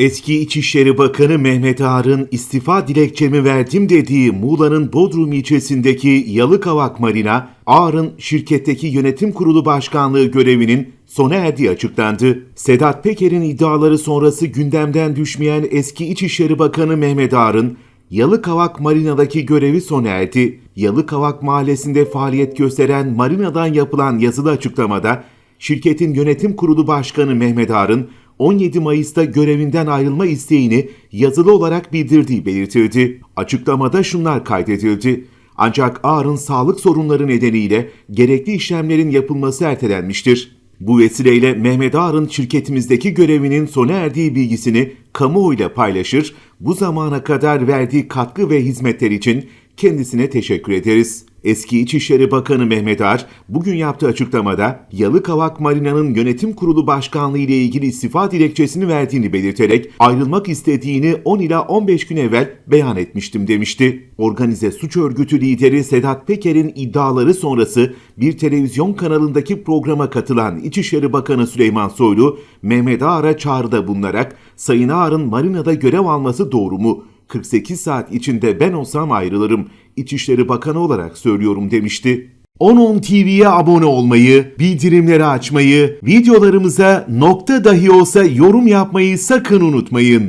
Eski İçişleri Bakanı Mehmet Ağar'ın istifa dilekçemi verdim dediği Muğla'nın Bodrum ilçesindeki Yalıkavak Marina, Ağar'ın şirketteki yönetim kurulu başkanlığı görevinin sona erdiği açıklandı. Sedat Peker'in iddiaları sonrası gündemden düşmeyen eski İçişleri Bakanı Mehmet Ağar'ın Yalıkavak Marina'daki görevi sona erdi. Yalıkavak Mahallesi'nde faaliyet gösteren marinadan yapılan yazılı açıklamada, şirketin yönetim kurulu başkanı Mehmet Ağar'ın 17 Mayıs'ta görevinden ayrılma isteğini yazılı olarak bildirdiği belirtildi. Açıklamada şunlar kaydedildi. Ancak Ağar'ın sağlık sorunları nedeniyle gerekli işlemlerin yapılması ertelenmiştir. Bu vesileyle Mehmet Ağar'ın şirketimizdeki görevinin sona erdiği bilgisini kamuoyuyla paylaşır, bu zamana kadar verdiği katkı ve hizmetler için kendisine teşekkür ederiz. Eski İçişleri Bakanı Mehmet Ağar bugün yaptığı açıklamada Yalıkavak Marina'nın yönetim kurulu başkanlığı ile ilgili istifa dilekçesini verdiğini belirterek ayrılmak istediğini 10 ila 15 gün evvel beyan etmiştim demişti. Organize suç örgütü lideri Sedat Peker'in iddiaları sonrası bir televizyon kanalındaki programa katılan İçişleri Bakanı Süleyman Soylu, Mehmet Ağar'a çağrıda bulunarak Sayın Ağar'ın marinada görev alması doğru mu? 48 saat içinde ben olsam ayrılırım. İçişleri Bakanı olarak söylüyorum demişti. 10.10 TV'ye abone olmayı, bildirimleri açmayı, videolarımıza nokta dahi olsa yorum yapmayı sakın unutmayın.